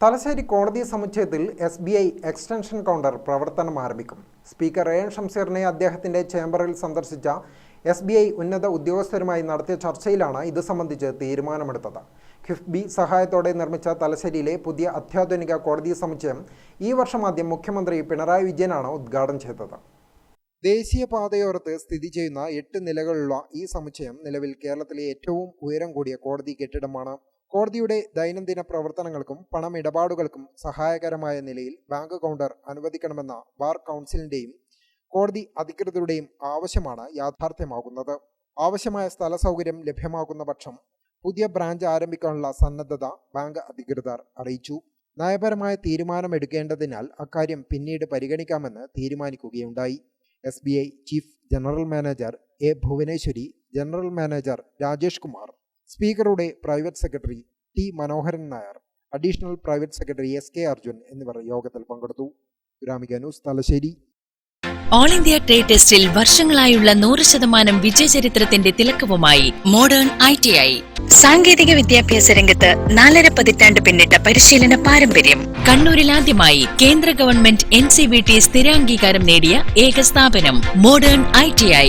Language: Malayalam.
തലശ്ശേരി കോടതി സമുച്ചയത്തിൽ S B I extension counter പ്രവർത്തനം ആരംഭിക്കും. സ്പീക്കർ എ എൻ ഷംസീറിനെ അദ്ദേഹത്തിന്റെ ചേംബറിൽ സന്ദർശിച്ച എസ് ബി ഐ ഉന്നത ഉദ്യോഗസ്ഥരുമായി നടത്തിയ ചർച്ചയിലാണ് ഇത് സംബന്ധിച്ച് തീരുമാനമെടുത്തത്. കിഫ്ബി സഹായത്തോടെ നിർമ്മിച്ച തലശ്ശേരിയിലെ പുതിയ അത്യാധുനിക കോടതി സമുച്ചയം ഈ വർഷം ആദ്യം മുഖ്യമന്ത്രി പിണറായി വിജയനാണ് ഉദ്ഘാടനം ചെയ്തത്. ദേശീയപാതയോരത്ത് സ്ഥിതി ചെയ്യുന്ന എട്ട് നിലകളുള്ള ഈ സമുച്ചയം നിലവിൽ കേരളത്തിലെ ഏറ്റവും ഉയരം കൂടിയ കോടതി കെട്ടിടമാണ്. കോടതിയുടെ ദൈനംദിന പ്രവർത്തനങ്ങൾക്കും പണമിടപാടുകൾക്കും സഹായകരമായ നിലയിൽ ബാങ്ക് കൗണ്ടർ അനുവദിക്കണമെന്ന ബാർ കൗൺസിലിന്റെയും കോടതി അധികൃതരുടെയും ആവശ്യമാണ് യാഥാർത്ഥ്യമാകുന്നത്. ആവശ്യമായ സ്ഥല സൗകര്യം ലഭ്യമാകുന്ന പക്ഷം പുതിയ ബ്രാഞ്ച് ആരംഭിക്കാനുള്ള സന്നദ്ധത ബാങ്ക് അധികൃതർ അറിയിച്ചു. നയപരമായ തീരുമാനമെടുക്കേണ്ടതിനാൽ അക്കാര്യം പിന്നീട് പരിഗണിക്കാമെന്ന് തീരുമാനിക്കുകയുണ്ടായി. S B I chief general manager A Bhuvaneswari general manager Rajesh Kumar സ്പീക്കറുടെ private secretary T Manoharan Nair additional private secretary S K Arjun എന്നിവർ യോഗത്തിൽ പങ്കെടുത്തു. Gramika news Thalassery. All India trade ടെസ്റ്റിൽ വർഷങ്ങളായുള്ള നൂറ് ശതമാനം വിജയചരിത്രത്തിന്റെ തിലക്കവുമായി മോഡേൺ ഐ ടി ഐ സാങ്കേതിക വിദ്യാഭ്യാസ രംഗത്ത് നാലര പതിറ്റാണ്ട് പിന്നിട്ട പരിശീലന പാരമ്പര്യം. കണ്ണൂരിൽ ആദ്യമായി കേന്ദ്ര government N C B T സ്ഥിരാംഗീകാരം നേടിയ ഏക സ്ഥാപനം മോഡേൺ ഐ ടി ഐ